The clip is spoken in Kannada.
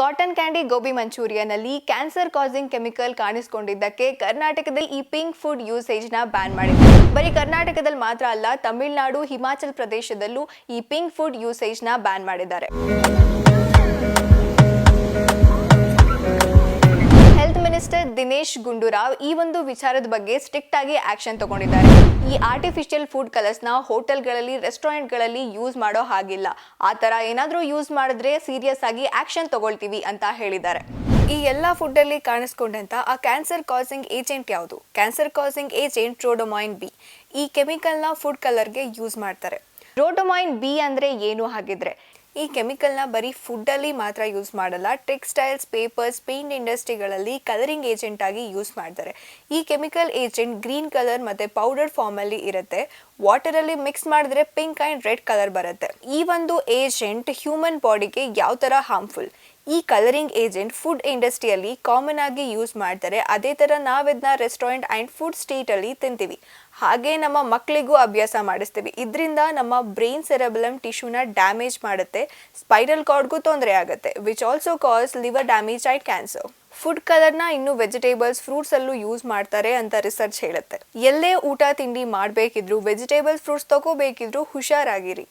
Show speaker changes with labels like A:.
A: ಕಾಟನ್ ಕ್ಯಾಂಡಿ ಗೋಬಿ ಮಂಚೂರಿಯನ್ನಲ್ಲಿ ಕ್ಯಾನ್ಸರ್ ಕಾಸಿಂಗ್ ಕೆಮಿಕಲ್ ಕಾಣಿಸಿಕೊಂಡಿದ್ದಕ್ಕೆ ಕರ್ನಾಟಕದಲ್ಲಿ ಈ ಪಿಂಕ್ ಫುಡ್ ಯೂಸೇಜ್ನ ಬ್ಯಾನ್ ಮಾಡಿದೆ ಬರೀ ಕರ್ನಾಟಕದಲ್ಲಿ ಮಾತ್ರ ಅಲ್ಲ, ತಮಿಳುನಾಡು, ಹಿಮಾಚಲ್ ಪ್ರದೇಶದಲ್ಲೂ ಈ ಪಿಂಕ್ ಫುಡ್ ಯೂಸೇಜ್ನ ಬ್ಯಾನ್ ಮಾಡಿದ್ದಾರೆ. ಮಿನಿಸ್ಟರ್ ದಿನೇಶ್ ಗುಂಡೂರಾವ್ ಈ ಒಂದು ವಿಚಾರದ ಬಗ್ಗೆ ಸ್ಟ್ರಿಕ್ಟ್ ಆಗಿ ಆಕ್ಷನ್ ತಗೊಂಡಿದ್ದಾರೆ. ಈ ಆರ್ಟಿಫಿಷಿಯಲ್ ಫುಡ್ ಕಲರ್ಸ್ನ ಹೋಟೆಲ್ಗಳಲ್ಲಿ ರೆಸ್ಟೋರೆಂಟ್ಗಳಲ್ಲಿ ಯೂಸ್ ಮಾಡೋ ಹಾಗಿಲ್ಲ. ಆ ಥರ ಏನಾದರೂ ಯೂಸ್ ಮಾಡಿದ್ರೆ ಸೀರಿಯಸ್ ಆಗಿ ಆಕ್ಷನ್ ತಗೊಳ್ತೀವಿ ಅಂತ ಹೇಳಿದ್ದಾರೆ. ಈ ಎಲ್ಲ ಫುಡ್ ಅಲ್ಲಿ ಕಾಣಿಸ್ಕೊಂಡಂತ ಆ ಕ್ಯಾನ್ಸರ್ ಕಾಸಿಂಗ್ ಏಜೆಂಟ್ ಯಾವುದು? Cancer causing agent rhodamine B ಈ ಕೆಮಿಕಲ್ನ ಫುಡ್ ಕಲರ್ಗೆ ಯೂಸ್ ಮಾಡ್ತಾರೆ. ರೋಡೊಮೈನ್ ಬಿ ಅಂದ್ರೆ ಏನು ಹಾಗಿದ್ರೆ? ಈ ಕೆಮಿಕಲ್ನ ಬರೀ ಫುಡ್ಡಲ್ಲಿ ಮಾತ್ರ ಯೂಸ್ ಮಾಡಲ್ಲ, ಟೆಕ್ಸ್ಟೈಲ್ಸ್, ಪೇಪರ್ಸ್, ಪೇಂಟ್ ಇಂಡಸ್ಟ್ರಿಗಳಲ್ಲಿ ಕಲರಿಂಗ್ ಏಜೆಂಟ್ ಆಗಿ ಯೂಸ್ ಮಾಡ್ತಾರೆ. ಈ ಕೆಮಿಕಲ್ ಏಜೆಂಟ್ ಗ್ರೀನ್ ಕಲರ್ ಮತ್ತೆ ಪೌಡರ್ ಫಾರ್ಮಲ್ಲಿ ಇರುತ್ತೆ. ವಾಟರಲ್ಲಿ ಮಿಕ್ಸ್ ಮಾಡಿದ್ರೆ ಪಿಂಕ್ ಆ್ಯಂಡ್ ರೆಡ್ ಕಲರ್ ಬರುತ್ತೆ. ಈ ಒಂದು ಏಜೆಂಟ್ ಹ್ಯೂಮನ್ ಬಾಡಿಗೆ ಯಾವ ಥರ ಹಾರ್ಮ್ಫುಲ್ ಈ ಕಲರಿಂಗ್ ಏಜೆಂಟ್ ಫುಡ್ ಇಂಡಸ್ಟ್ರಿಯಲ್ಲಿ ಕಾಮನ್ ಆಗಿ ಯೂಸ್ ಮಾಡ್ತಾರೆ. ಅದೇ ಥರ ನಾವಿದ್ನ ರೆಸ್ಟೋರೆಂಟ್ ಆ್ಯಂಡ್ ಫುಡ್ ಸ್ಟ್ರೀಟಲ್ಲಿ ತಿಂತೀವಿ. ಹಾಗೆ ನಮ್ಮ ಮಕ್ಕಳಿಗೂ ಅಭ್ಯಾಸ ಮಾಡಿಸ್ತೀವಿ. ಇದರಿಂದ ನಮ್ಮ ಬ್ರೈನ್ ಸೆರೆಬಲಮ್ ಟಿಶ್ಯೂನ ಡ್ಯಾಮೇಜ್ ಮಾಡುತ್ತೆ. ಸ್ಪೈರಲ್ ಕಾರ್ಡ್ಗೂ ತೊಂದರೆ ಆಗುತ್ತೆ which also causes liver damage and cancer food ಕಲರ್ನ ಇನ್ನು ವೆಜಿಟೇಬಲ್ಸ್ ಫ್ರೂಟ್ಸ್ ಅಲ್ಲೂ ಯೂಸ್ ಮಾಡ್ತಾರೆ ಅಂತ ರಿಸರ್ಚ್ ಹೇಳುತ್ತೆ. ಎಲ್ಲೇ ಊಟ, ತಿಂಡಿ ಮಾಡಬೇಕಿದ್ರು ವೆಜಿಟೇಬಲ್ಸ್ ಫ್ರೂಟ್ಸ್ ತಗೋಬೇಕಿದ್ರು ಹುಷಾರಾಗಿರಿ.